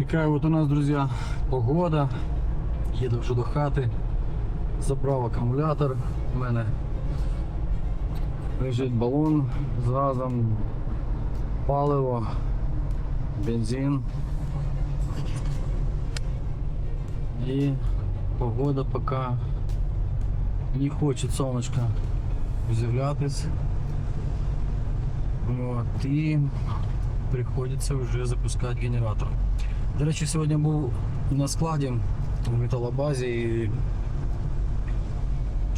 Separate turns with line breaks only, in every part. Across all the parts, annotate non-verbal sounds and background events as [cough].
Такая вот у нас, друзья, погода. Їду вже до хати. Забрав акумулятор. У мене лежить балон з газом, паливо, бензин. И погода пока не хочет солнышко з'являтись. Вот, і приходиться вже запускати генератор. До речі, сьогодні був на складі в металобазі і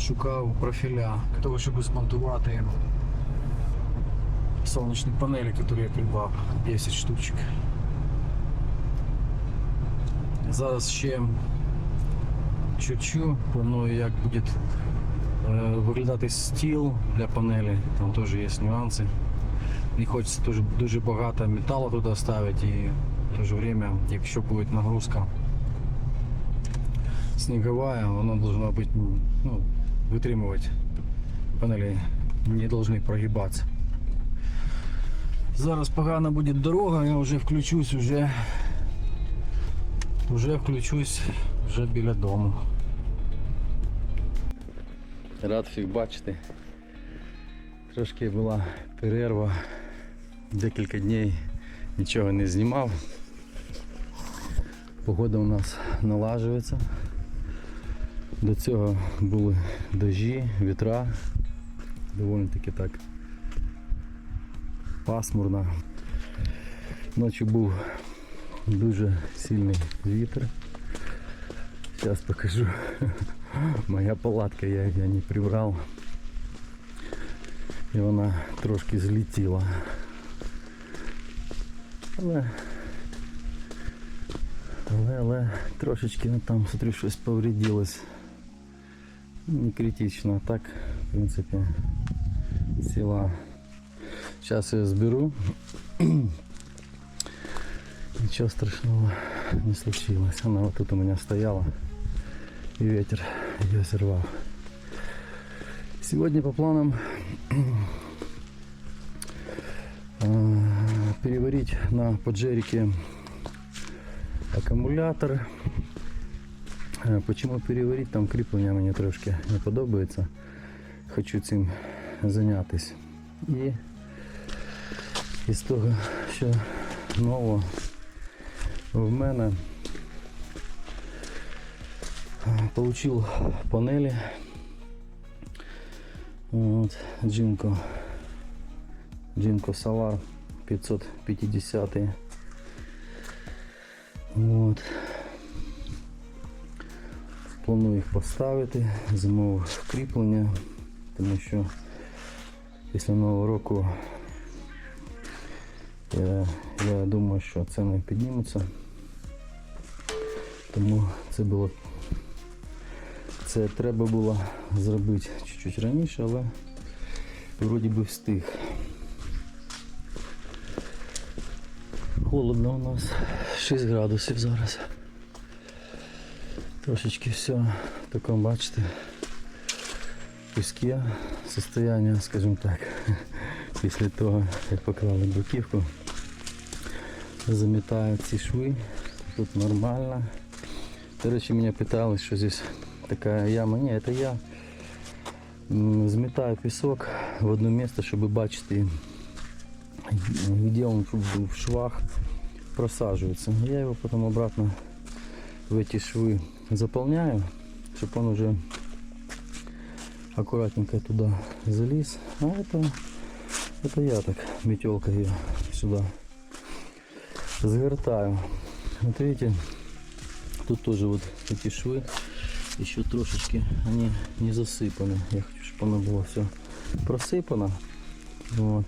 шукав профіля для того, щоб змонтувати сонячні панелі, які я придбав 10 штучок. Зараз ще чуть-чуть, планую, як буде е, виглядати стіл для панелі, там теж є нюанси. Не хочеться дуже, дуже багато металу туди ставити і в то же время, якщо буде нагрузка снеговая, воно должно быть, ну, вытримывать панели не должны прогибаться. Зараз погано буде дорога, я вже включусь, вже, вже включусь вже біля дому. Рад всіх бачити. Трошки була перерва, декілька днів нічого не знімав. Погода у нас налажується. До цього були дожі, вітра. Доволі таки так пасмурно. Ночі був дуже сильний вітер. Зараз покажу. Моя палатка я, я не прибрав. І вона трошки злетіла. Але але, але трошечки ну, там смотрю, щось повредилось. Не критично, а так, в принципі, ціла. Зараз я зберу. [clears throat] Ничего страшного не случилось. Она вот тут у меня стояла. И ветер ее сорвал. Сегодня по планам [clears throat] э, переварить на поджерике акумулятор. Е, Почему переварить? Там кріплення мені трошки не подобається. Хочу цим зайнятися. І із того, що нового в мене е, получил панелі. От, Джинко. Джинко Solar 550. От. Планую їх поставити, замовив кріплення, тому що після нового року я, я думаю, що ціни піднімуться. Тому це було це треба було зробити чуть-чуть раніше, але вроді би встиг. Холодно у нас 6 градусів зараз. Трошечки все в такому, бачите, піске состояння, скажімо так, [laughs] після того, як поклали бруківку, замітаю ці шви, тут нормально. До речі, мене питали, що здесь така яма. Ні, це я м, змітаю пісок в одне місце, щоб бачити, де він в- в швах просаживается. Я его потом обратно в эти швы заполняю, чтобы он уже аккуратненько туда залез. А это, это я так метелкой ее сюда завертаю. Вот видите, тут тоже вот эти швы еще трошечки, они не засыпаны. Я хочу, чтобы оно было все просыпано. Вот.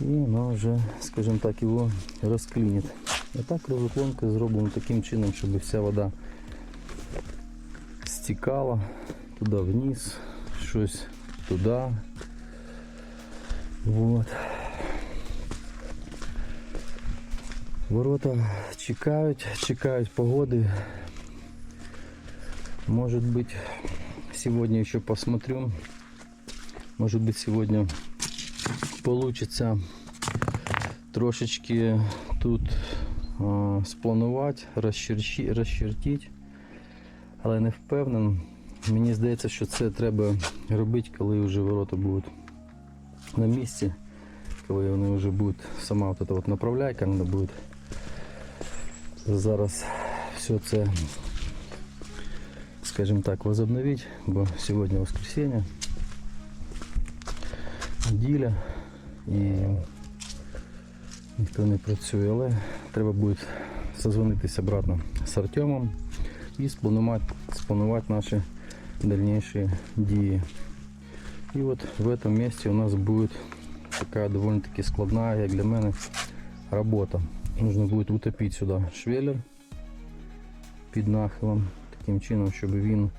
І воно вже, скажімо так, його розклінить. А так розуклонка зроблена таким чином, щоб вся вода стікала туди вниз, щось туди. Вот. Ворота чекають, чекають погоди. Может быть, сегодня еще посмотрю. Может быть, сегодня получится трошечки тут е, спланувати, розчертити, але не впевнений. Мені здається, що це треба робити, коли вже ворота будуть на місці, коли вони вже будуть, сама от от направляйка вона буде. Зараз все це, скажімо так, возобновити, бо сьогодні воскресенье, неділя і ніхто не працює, але треба буде созвонитися обратно з Артемом і спланувати, спланувати наші дальнейшие дії. І от в этом месте у нас будет такая довольно-таки складная, як для мене, робота. Нужно будет утопити сюди швеллер під нахилом, таким чином, щоб він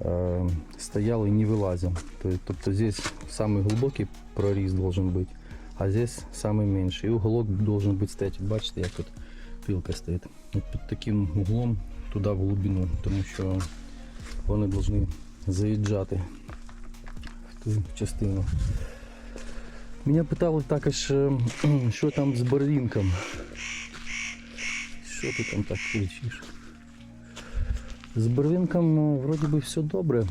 е, стоял і не вилазив. То- Тобто здесь самый глубокий проріз должен бути, а здесь самый менший. І уголок должен бути стоять. Бачите, як тут пилка стоїть. От під таким углом туди в глибину, тому що вони повинні заїжджати в ту частину. Мене питали також, що там з барвінком. Що ти там так кричиш? З барвінком ну, вроді би все добре.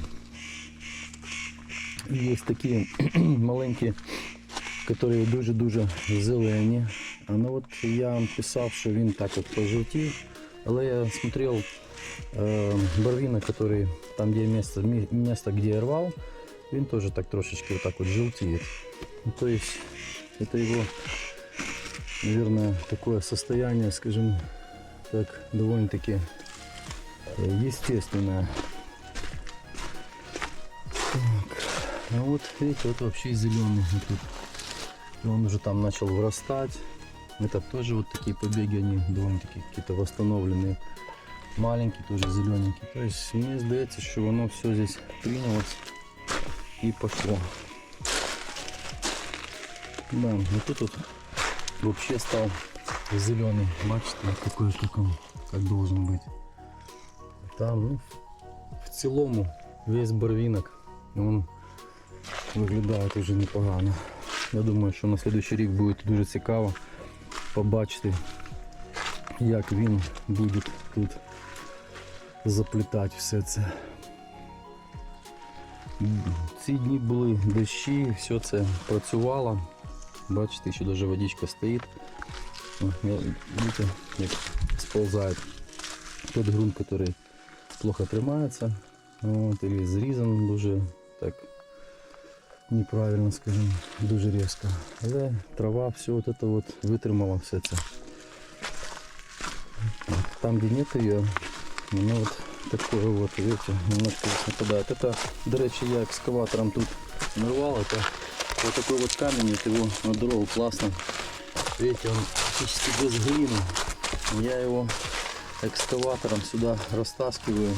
Є такі [clears throat] маленькі, які дуже-дуже зелені. А ну от я вам писав, що він так от пожовтів, але я смотрел э, барвина, который там, где место, ми- место, где я рвал, він тоже так трошечки вот так вот желтеет. Ну, то есть это его, наверное, такое состояние, скажем так, довольно-таки э, естественное. Так, а вот видите, вот вообще зеленый вот тут. И он уже там начал вырастать. Это тоже вот такие побеги, они довольно-таки какие-то восстановленные маленький, тоже зелененький. То есть мне здається, що воно все здесь прийнялось і пошло. Да, ну тут вот вообще стал зеленый. Бачите, какой как он, как должен быть. Там, ну, в цілому весь барвінок, він виглядає дуже непогано. Я думаю, що на следующий рік буде дуже цікаво побачити, як він буде тут заплітати все це. Ці дні були дощі, все це працювало. Бачите, ще навіть водичка стоїть. Видите, як сползає тот ґрунт, який плохо тримається. От, или зрізан дуже так неправильно, скажімо, дуже різко. Але трава, все от это вот витримала все це. Там, де нет ее, ну вот такое вот, видите, немножко здесь нападает. Это, до речи, я экскаватором тут нарвал. Это вот такой вот камень, вот его на дорогу классно. Видите, он практически без глины. Я его экскаватором сюда растаскиваю.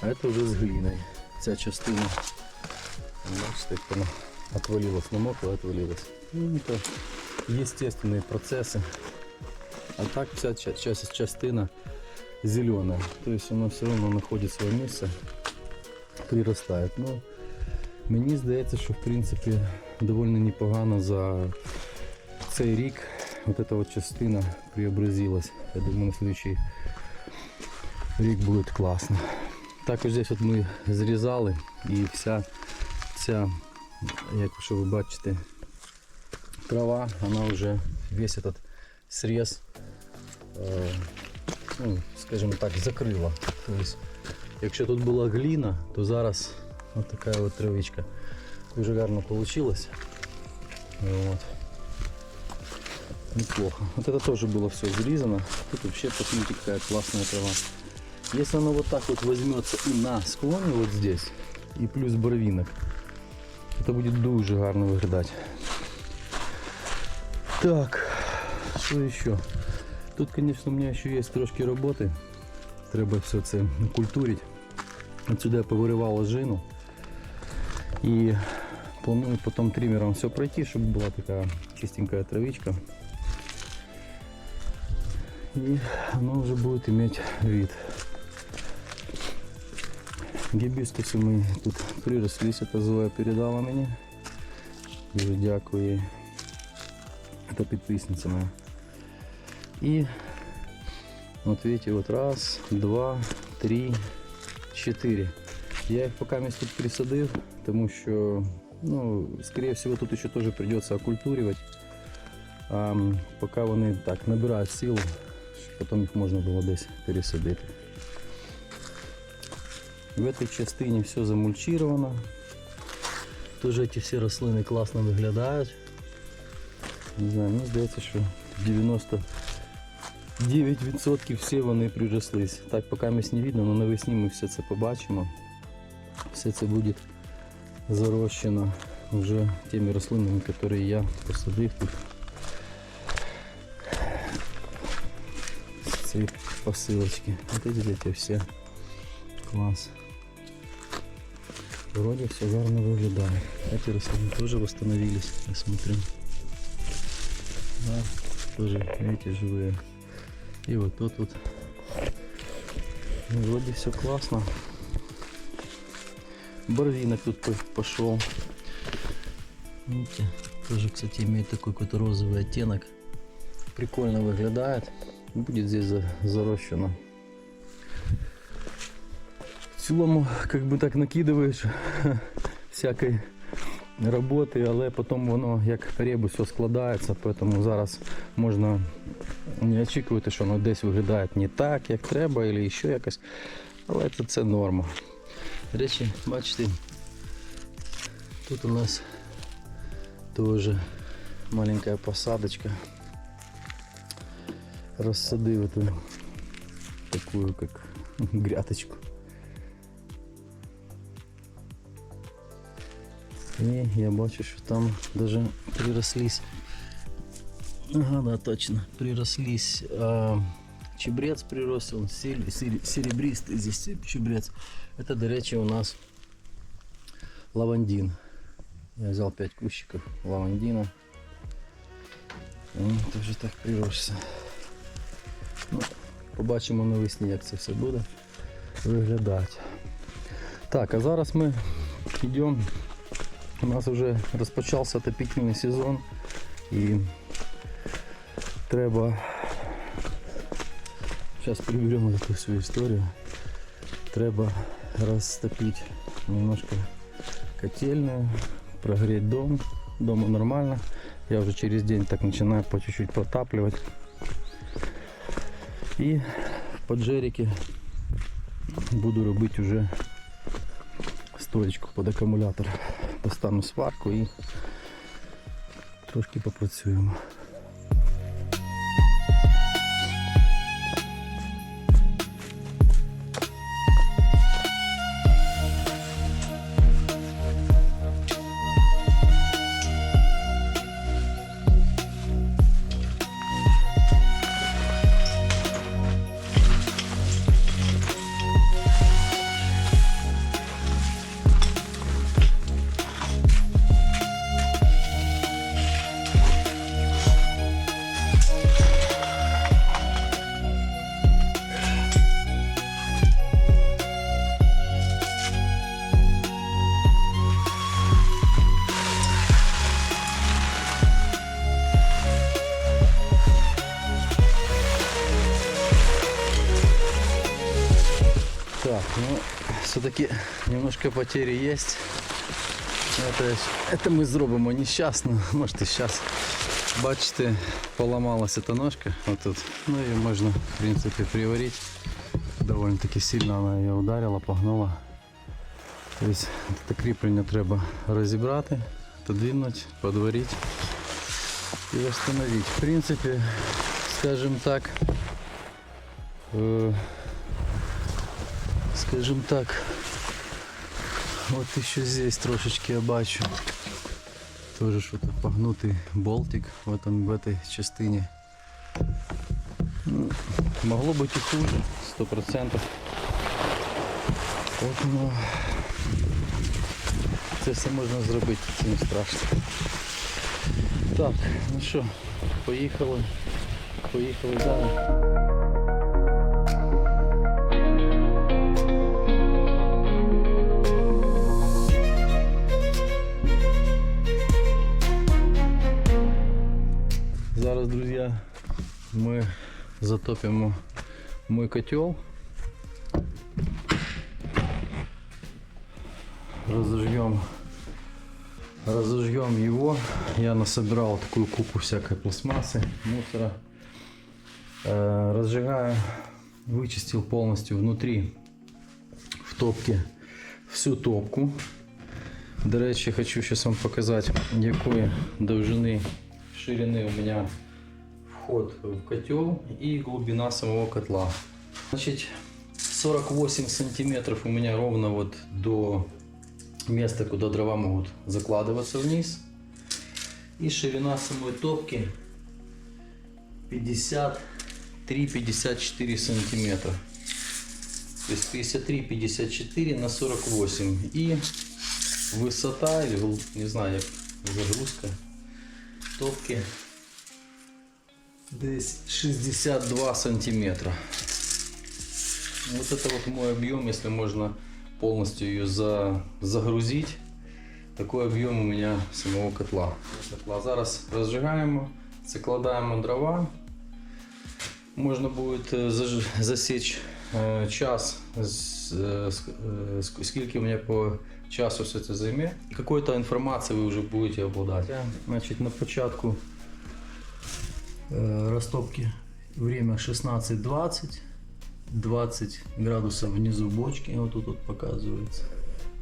А это уже с глиной. Вся частина. Бачите, як вона отвалилась, намокла, отвалилась. Ну, это естественные процессы. А так вся ча- часть, частина зеленая. То есть она все равно находит свое место, прирастает. Ну, мені здається, що в принципі доволі непогано за цей рік вот эта вот частина преобразилась. Я думаю, на следующий рік буде класно. Також здесь от ми зрізали і вся ця, як що ви бачите, трава, вона вже весь этот срез ну, скажімо так, закрила. Тобто, якщо тут була гліна, то зараз от така от травичка. Дуже гарно вийшло. Вот. Неплохо. Вот это тоже было все зрезано. Тут вообще посмотрите, какая классная трава. Если она вот так вот возьмется и на склоне вот здесь, и плюс барвинок, это будет дуже гарно виглядати. Так, що еще? Тут, конечно, у меня ще є трошки роботи. Треба все це культурити. Отсюда я повиривав ложину. І планую потім тримером все пройти, щоб була така чистенькая травичка. І воно вже буде мати вид. Гібіскуси ми тут прирослись, це Зоя передала мені. Дуже дякую їй. Це підписниця моя. И вот видите, вот раз, два, три, чотири. Я їх поки місць тут присадив, тому що, ну, скорее всего, тут ще теж придется окультуривать. А м, поки вони так набирають силу, щоб потім їх можна було десь пересадити. В этой частині все замульчировано. Тоже ці всі рослини класно виглядають. Не знаю, мені здається, що 99% всі вони прирослись. Так, поки місць не видно, але навесні ми все це побачимо. Все це буде зарощено вже тими рослинами, які я посадив тут. З цієї посилочки. Вот видите, все. Класс. Вроде все гарно выглядает. Эти рослины тоже восстановились, я смотрю. Да, тоже, видите, живые. И вот тут вот. Ну, вроде все классно. Барвинок тут по- пошел. Видите, тоже, кстати, имеет такой какой-то розовый оттенок. Прикольно выглядает. Будет здесь за- зарощено. В цілому, как бы так накидываешь [laughs] всякої роботи, але потім воно як ребус все складається, тому зараз можна не очікувати, що воно десь виглядає не так, як треба, або ще якось. Але це, це норма. До речі, бачите, тут у нас теж маленька посадочка. Рассадив эту такую, как [laughs] грядочку. И я бачу, что там даже прирослись. Ага, да, точно. Прирослись. а, чебрец прирос, он сер- сер- серебристый здесь чебрец. Это, до речи, у нас лавандин. Я взял 5 кущиков лавандина. Він теж так приросся. Ну, побачимо навесні, як це все буде виглядати. Так, а зараз ми йдемо. У нас вже розпочався отопительний сезон і треба. Зараз переберемо таку свою історію. Треба розтопити немножко котельную, прогреть дом. Дома нормально. Я уже через день так начинаю по чуть-чуть протапливать. І в поджерике буду робити уже стоечку під акумулятор. Достану сварку і трошки попрацюємо. Так, ну, все-таки немножко потери есть. Это, это ми зробимо нещасно. [laughs] Можете зараз бачите, поламалася эта ножка отут. Ну її можна, в принципі, приварити. Довольно таки сильно вона її ударила, погнула. Тобто це кріплення треба розібрати, подвинути, подварити і встановити. В принципі, скажем так, е, скажем так, вот еще здесь трошечки я бачу. Тоже что-то погнутый болтик в, этом, в этой частине. Ну, Могло быть и хуже, сто процентов. Поэтому це все можна зробити, це не страшно. Так, ну що, поїхали. Поїхали далі. Зараз, друзі, ми затопимо мой котел. Разожгем, разожгем его. Я насобирал такую купу всякой пластмассы, мусора. Э, Разжигаю, вычистил полностью внутри в топке всю топку. До речі, хочу зараз вам показати, якої довжини ширини у мене вход в котел и глубина самого котла. Значит, 48 сантиметров у меня ровно вот до места, куда дрова могут закладываться вниз. И ширина самой топки 53-54 сантиметра. То есть 53-54 на 48. И высота, или не знаю, загрузка топки десь 62 сантиметра. Вот это вот мой объем, если можно полностью ее за, загрузить. Такой объем у меня самого котла. котла. Зараз розжигаємо, закладаємо дрова. Можна буде е, заж- засічь е, час, з- е, ск- е, ск- скільки у мене по часу все це займе. Какой-то інформації ви вже будете обладати. Значить, на початку Э, растопки. Время 16-20 20 градусов внизу бочки. Вот тут вот показывается.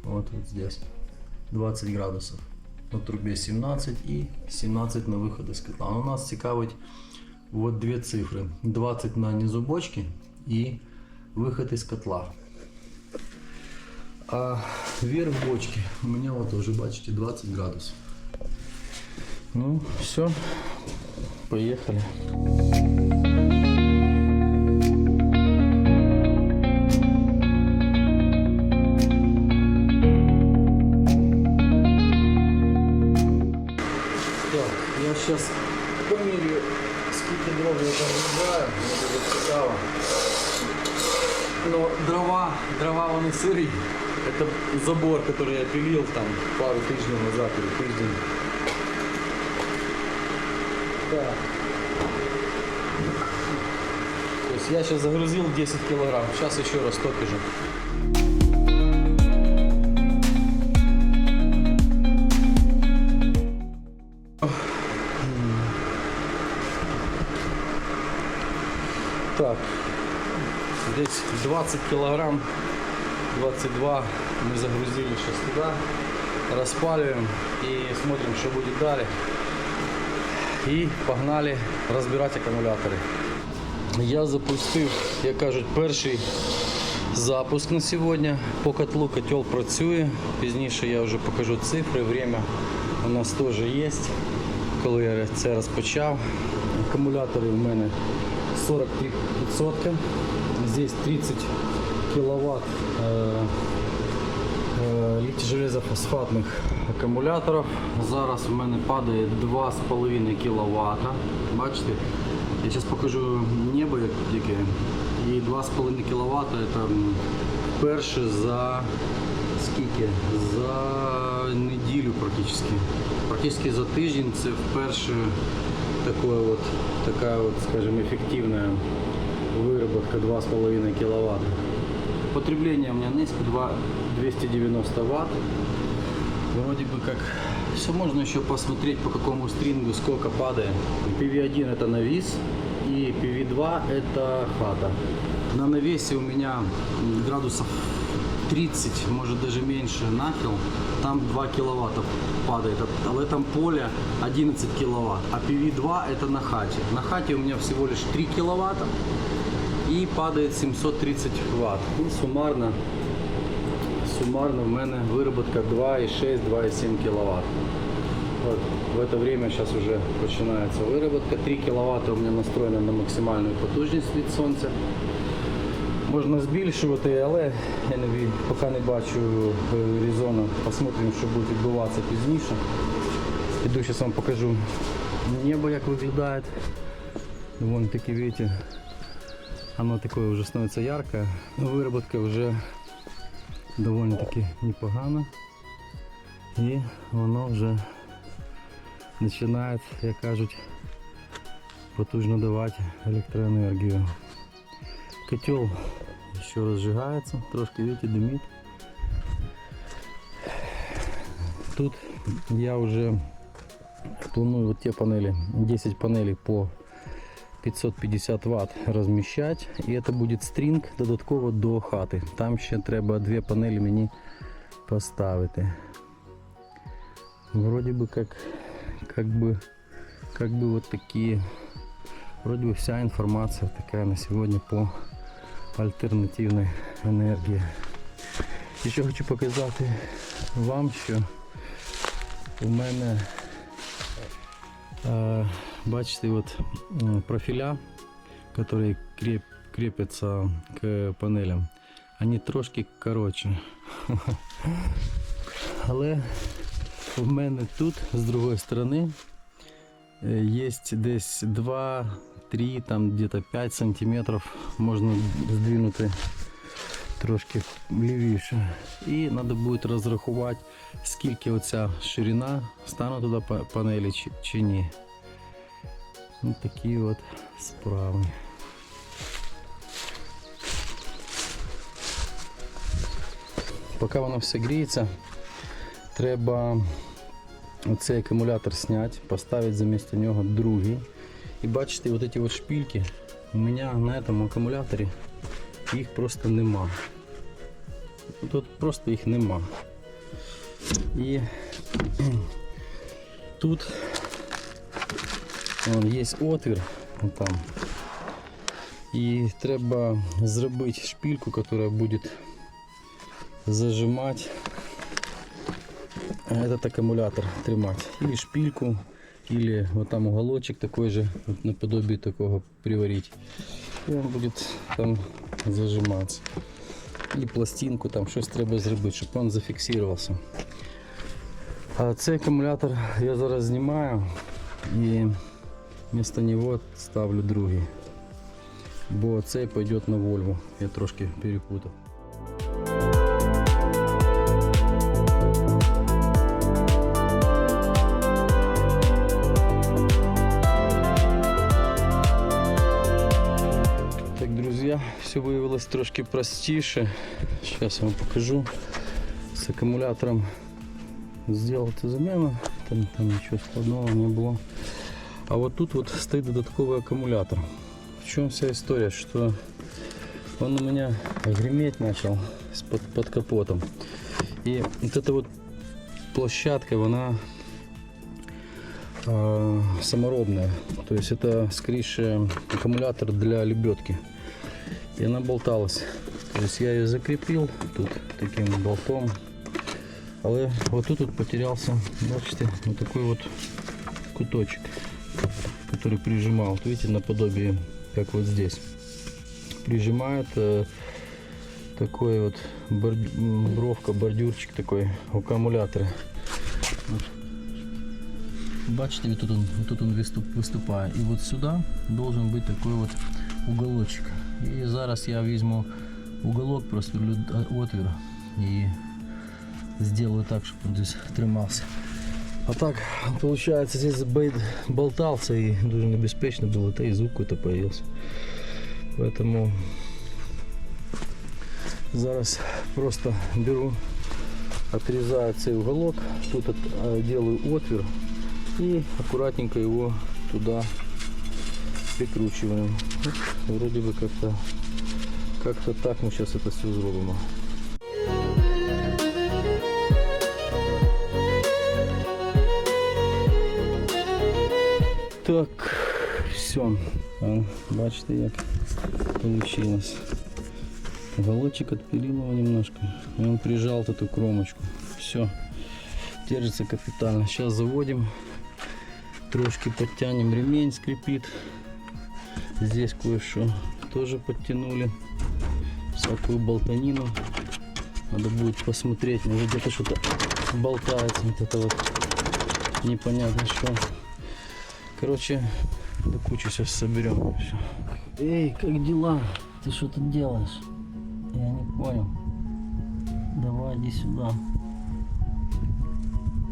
Вот вот здесь. 20 градусов. На трубе 17 и 17 на выход из котла. Но нас цікавить вот две цифры. 20 на низу бочки и выход из котла. А вверх бочки. У меня вот уже бачите 20 градусов. Ну все Поехали. Так, я сейчас померю, сколько дров я загружаю, мне дуже цікаво. Но дрова, дрова вони сырі. Это забор, который я пилил там пару тижнів назад или тиждень. Так. То есть я сейчас загрузил 10 килограмм. Сейчас еще раз топижу. Так, здесь 20 килограмм, 22 мы загрузили сейчас туда, распаливаем и смотрим, что будет далее. І погнали розбирати акумулятори. Я запустив, як кажуть, перший запуск на сьогодні. По котлу котел працює. Пізніше я вже покажу цифри. Время у нас теж є. Коли я це розпочав. Акумулятори в мене 43%. Здесь 30 кВт Е, літій железофосфатних акумуляторів. Зараз у мене падає 2,5 кВт. Бачите? Я зараз покажу небо, як яке. І 2,5 кВт це м, перше за скільки? За неділю практично. Практично за тиждень це вперше такое вот, така от, скажімо, ефективна вироботка 2,5 кВт. Потребление у меня низко, 2, 290 ватт. Вроде бы как все можно еще посмотреть по какому стрингу сколько падает. PV1 это навис и PV2 это хата. На навесе у меня м, градусов 30, может даже меньше нахил. Там 2 киловатта падает, а- але там поле 11 киловатт. А PV2 это на хате. На хате у меня всего лишь 3 киловатта і падає 730 Вт. І сумарно, сумарно в мене вироботка 2,6-2,7 кВт. Вот. В это время сейчас уже починається вироботка. 3 кВт у мене настроєна на максимальну потужність від сонця. Можна збільшувати, але я не, поки не бачу е, резону. Посмотрим, що буде відбуватися пізніше. Іду зараз вам покажу небо, як виглядає. Вон таки, видите, оно такое уже становится яркое. Выработка уже довольно-таки непогана. І воно вже починає, як кажуть, потужно давати електроенергію. Котел еще разжигается, трошки видите, дымит. Тут я уже планую вот те панели, 10 панелей по 550 Вт розміщати. І це буде стрінг додатково до хати. Там ще треба дві панелі мені поставити. Вроде бы как, как бы, как бы вот такие, вроде бы вся информация такая на сегодня по альтернативной енергії. І ще хочу показати вам, що у мене Э, бачите, вот м, профиля, которые креп, крепятся к панелям, они трошки короче. [laughs] Але в мене тут, з другої сторони, е, є десь 2-3, там где-то 5 сантиметрів можна здвинути трошки лівіше. І треба буде розрахувати, скільки оця ширина стане туди па- панелі чи, чи ні. Ось такі от справи. Поки воно все гріється, треба цей акумулятор зняти, поставити замість нього другий. І бачите, от ці от шпильки у мене на цьому акумуляторі їх просто нема. Тут просто їх нема. І [clears throat] тут вон, є отвір вон там. І треба зробити шпильку, яка буде зажимать этот аккумулятор тримать. Или шпильку, или вот там уголочек такой же, вот наподобие такого приварить. І він буде там зажиматися. І пластинку там щось треба зробити, щоб він зафіксувався. А цей акумулятор я зараз знімаю і вместо нього ставлю другий. Бо цей пойде на Volvo. Я трошки перепутав. Так, друзья, все выявилось трошки простіше. Сейчас я вам покажу. С аккумулятором сделал эту. Там, там ничего складного не было. А вот тут вот стоит додатковый аккумулятор. В чем вся история, что он у меня греметь начал под, под капотом. И вот эта вот площадка, она э, саморобная. То есть это скорее аккумулятор для лебедки. И она болталась. То есть я ее закрепил тут таким болтом. Але вот тут вот потерялся, бачите, вот такой вот куточек, который прижимал. Вот видите, наподобие, как вот здесь. Прижимает э, такой вот борд- м, бровка, бордюрчик такой у аккумулятора. Бачите, вот тут он, вот тут он выступ, выступает. И вот сюда должен быть такой вот уголочек. И зараз я возьму уголок, просверлю а, отвір и сделаю так, чтобы он здесь тримался. А так, получается, здесь бейт болтался и дуже небезпечно было, да и звук какой-то появился. Поэтому зараз просто беру, отрезаю цей уголок, тут э, делаю отвір и аккуратненько его туда прикручиваем. Вроде бы как-то как-то так мы сейчас это все зробимо. Так, все. Бачите, як получилось. Уголочек отпилил его немножко. И он прижал вот эту кромочку. Все. Держится капитально. Сейчас заводим. Трошки подтянем ремень, скрипит. Здесь кое-что тоже подтянули. Всякую болтанину. Надо будет посмотреть. Может где-то что-то болтается. Вот это вот непонятно что. Короче, до кучи сейчас соберем. и всё. Эй, как дела? Ты что тут делаешь? Я не понял. Давай, иди сюда.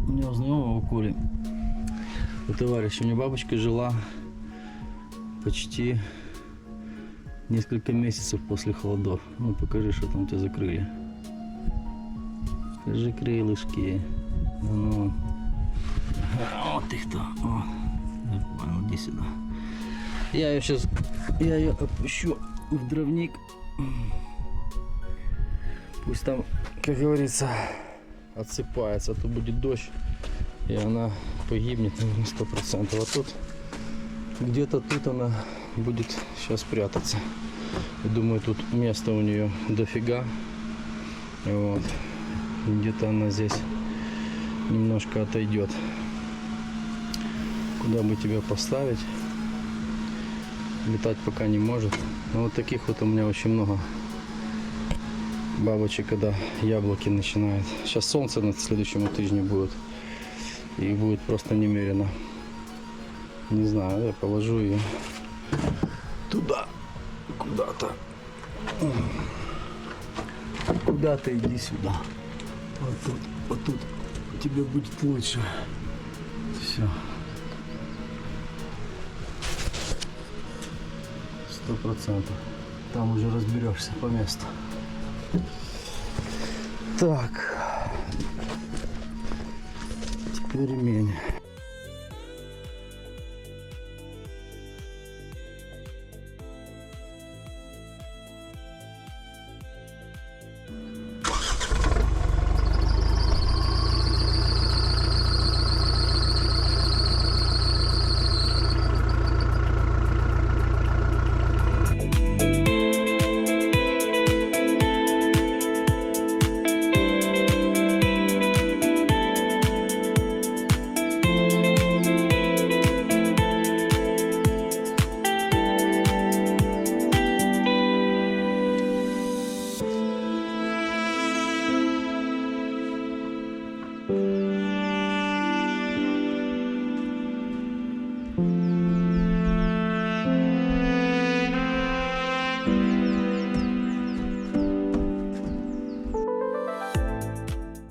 У меня знакомого у Коли, у товарища, у меня бабушка жила почти несколько месяцев после холодов. Ну покажи, что там у тебя закрыли. Покажи крылышки. Ну. Вот их там. О, нормально, иди сюда. Я ее сейчас, я ее опущу в дровник. Пусть там, как говорится, отсыпается, а то будет дождь, и она погибнет, сто процентов. А тут, где-то тут она будет сейчас прятаться. Думаю, тут места у нее дофига. Вот. Где-то она здесь немножко отойдет. Куда бы тебя поставить? Летать пока не может. Но вот таких вот у меня очень много бабочек, когда яблоки начинают. Сейчас солнце на следующем тыжне будет. И будет просто немерено. Не знаю, я положу ее туда, куда-то. Куда-то иди сюда. Вот тут, вот тут тебе будет лучше. Все. Сто процентов. Там уже разберешься по месту. Так. Теперь ремень.